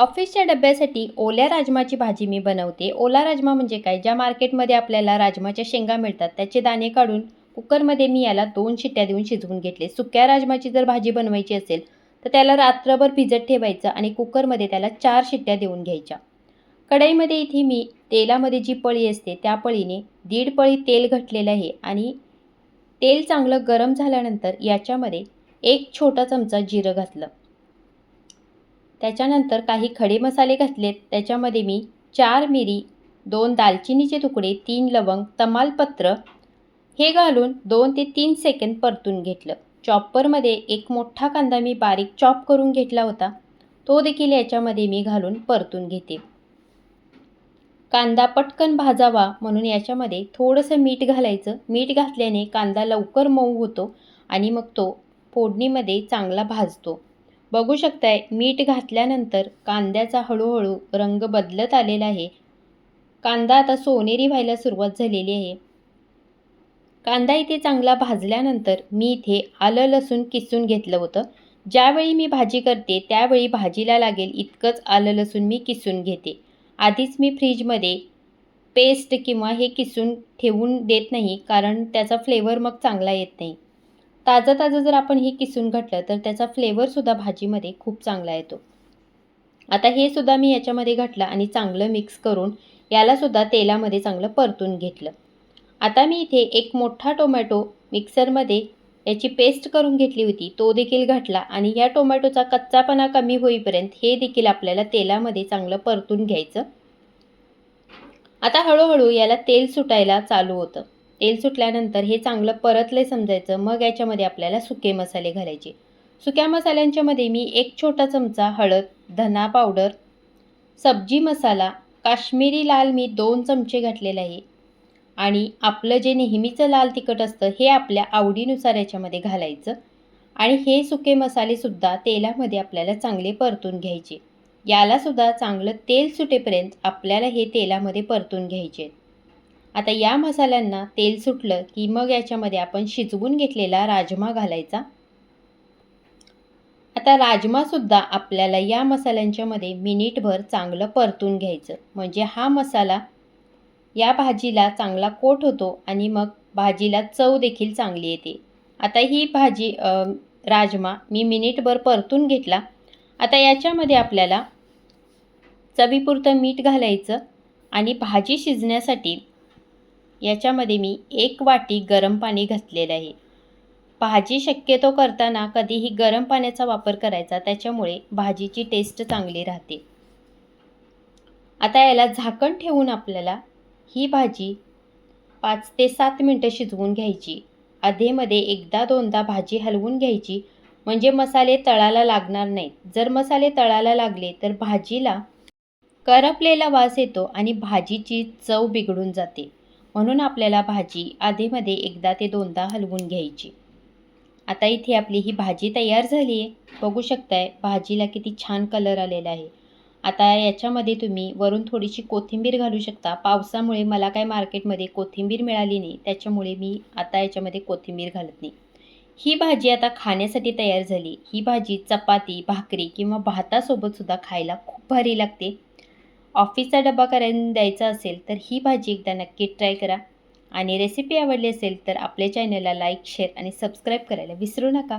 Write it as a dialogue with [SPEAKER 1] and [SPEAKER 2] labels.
[SPEAKER 1] ऑफिसच्या डब्यासाठी ओल्या राजमाची भाजी मी बनवते. ओला राजमा म्हणजे काय? ज्या मार्केटमध्ये आपल्याला राजमाच्या शेंगा मिळतात त्याचे दाणे काढून कुकरमध्ये मी याला दोन शिट्ट्या देऊन शिजवून घेतले. सुक्या राजमाची जर भाजी बनवायची असेल तर त्याला रात्रभर भिजत ठेवायचं आणि कुकरमध्ये त्याला चार शिट्ट्या देऊन घ्यायच्या. कढईमध्ये इथे मी तेलामध्ये जी पळी असते त्या पळीने दीड पळी तेल घटलेलं आहे आणि तेल चांगलं गरम झाल्यानंतर याच्यामध्ये एक छोटा चमचा जिरं घातलं. त्याच्यानंतर काही खडे मसाले घातलेत. त्याच्यामध्ये मी चार मिरी दोन दालचिनीचे तुकडे तीन लवंग तमालपत्र हे घालून दोन ते तीन सेकंद परतून घेतलं. चॉपरमध्ये एक मोठा कांदा मी बारीक चॉप करून घेतला होता. तो देखील याच्यामध्ये मी घालून परतून घेते. कांदा पटकन भाजावा म्हणून याच्यामध्ये थोडंसं मीठ घालायचं. मीठ घातल्याने कांदा लवकर मऊ होतो आणि मग तो फोडणीमध्ये चांगला भाजतो. बघू शकताय मीठ घातल्यानंतर कांद्याचा हळूहळू रंग बदलत आलेला आहे. कांदा आता सोनेरी व्हायला सुरुवात झालेली आहे. कांदा इथे चांगला भाजल्यानंतर मी इथे आलं लसूण किसून घेतलं होतं. ज्यावेळी मी भाजी करते त्यावेळी भाजीला लागेल इतकंच आलं लसूण मी किसून घेते. आधीच मी फ्रीजमध्ये पेस्ट किंवा हे किसून ठेवून देत नाही कारण त्याचा फ्लेवर मग चांगला येत नाही. ताजं ताजं जर आपण हे किसून घातलं तर त्याचा फ्लेवरसुद्धा भाजीमध्ये खूप चांगला येतो. आता हे सुद्धा मी याच्यामध्ये घातलं आणि चांगलं मिक्स करून यालासुद्धा तेलामध्ये चांगलं परतून घेतलं. आता मी इथे एक मोठा टोमॅटो मिक्सरमध्ये याची पेस्ट करून घेतली होती तो देखील घातला आणि या टोमॅटोचा कच्चापणा कमी होईपर्यंत हे देखील आपल्याला तेलामध्ये चांगलं परतून घ्यायचं. आता हळूहळू याला तेल सुटायला चालू होतं. तेल सुटल्यानंतर हे चांगलं परतले समजायचं मग याच्यामध्ये आपल्याला सुके मसाले घालायचे. सुक्या मसाल्यांच्यामध्ये मी एक छोटा चमचा हळद धना पावडर सब्जी मसाला काश्मीरी लाल मी दोन चमचे घातलेले आहे. आणि आपलं जे नेहमीचं लाल तिखट असतं हे आपल्या आवडीनुसार याच्यामध्ये घालायचं. आणि हे सुके मसालेसुद्धा तेलामध्ये आपल्याला चांगले परतून घ्यायचे. यालासुद्धा चांगलं तेल सुटेपर्यंत आपल्याला हे तेलामध्ये परतून घ्यायचे आता या मसाल्यांना तेल सुटलं की मग याच्यामध्ये आपण शिजवून घेतलेला राजमा घालायचा. आता राजमासुद्धा आपल्याला या मसाल्यांच्यामध्ये मिनिटभर चांगलं परतून घ्यायचं. म्हणजे हा मसाला या भाजीला चांगला कोट होतो आणि मग भाजीला चव देखील चांगली येते. आता ही भाजी राजमा मी मिनिटभर परतून घेतला. आता याच्यामध्ये आपल्याला चवीपुरतं मीठ घालायचं आणि भाजी शिजण्यासाठी याच्यामध्ये मी एक वाटी गरम पाणी घातलेलं आहे. भाजी शक्यतो करताना कधीही गरम पाण्याचा वापर करायचा त्याच्यामुळे भाजीची टेस्ट चांगली राहते. आता याला झाकण ठेवून आपल्याला ही भाजी पाच ते सात मिनटं शिजवून घ्यायची. अधेमध्ये एकदा दोनदा भाजी हलवून घ्यायची. म्हणजे मसाले तळाला लागणार नाहीत. जर मसाले तळाला लागले तर भाजीला करपलेला वास येतो आणि भाजीची चव बिघडून जाते. म्हणून आपल्याला भाजी आधेमध्ये एकदा ते दोनदा हलवून घ्यायची. आता इथे आपली ही भाजी तयार झाली आहे. बघू शकताय भाजीला किती छान कलर आलेला आहे. आता याच्यामध्ये तुम्ही वरून थोडीशी कोथिंबीर घालू शकता. पावसामुळे मला काय मार्केटमध्ये कोथिंबीर मिळाली नाही त्याच्यामुळे मी आता याच्यामध्ये कोथिंबीर घालत नाही. ही भाजी आता खाण्यासाठी तयार झाली. ही भाजी चपाती भाकरी किंवा भातासोबतसुद्धा खायला खूप भारी लागते. ऑफिसचा डबा करायला द्यायचा असेल तर ही भाजी एकदा नक्की ट्राय करा. आणि रेसिपी आवडली असेल तर आपल्या चॅनलला लाईक शेअर आणि सबस्क्राईब करायला विसरू नका.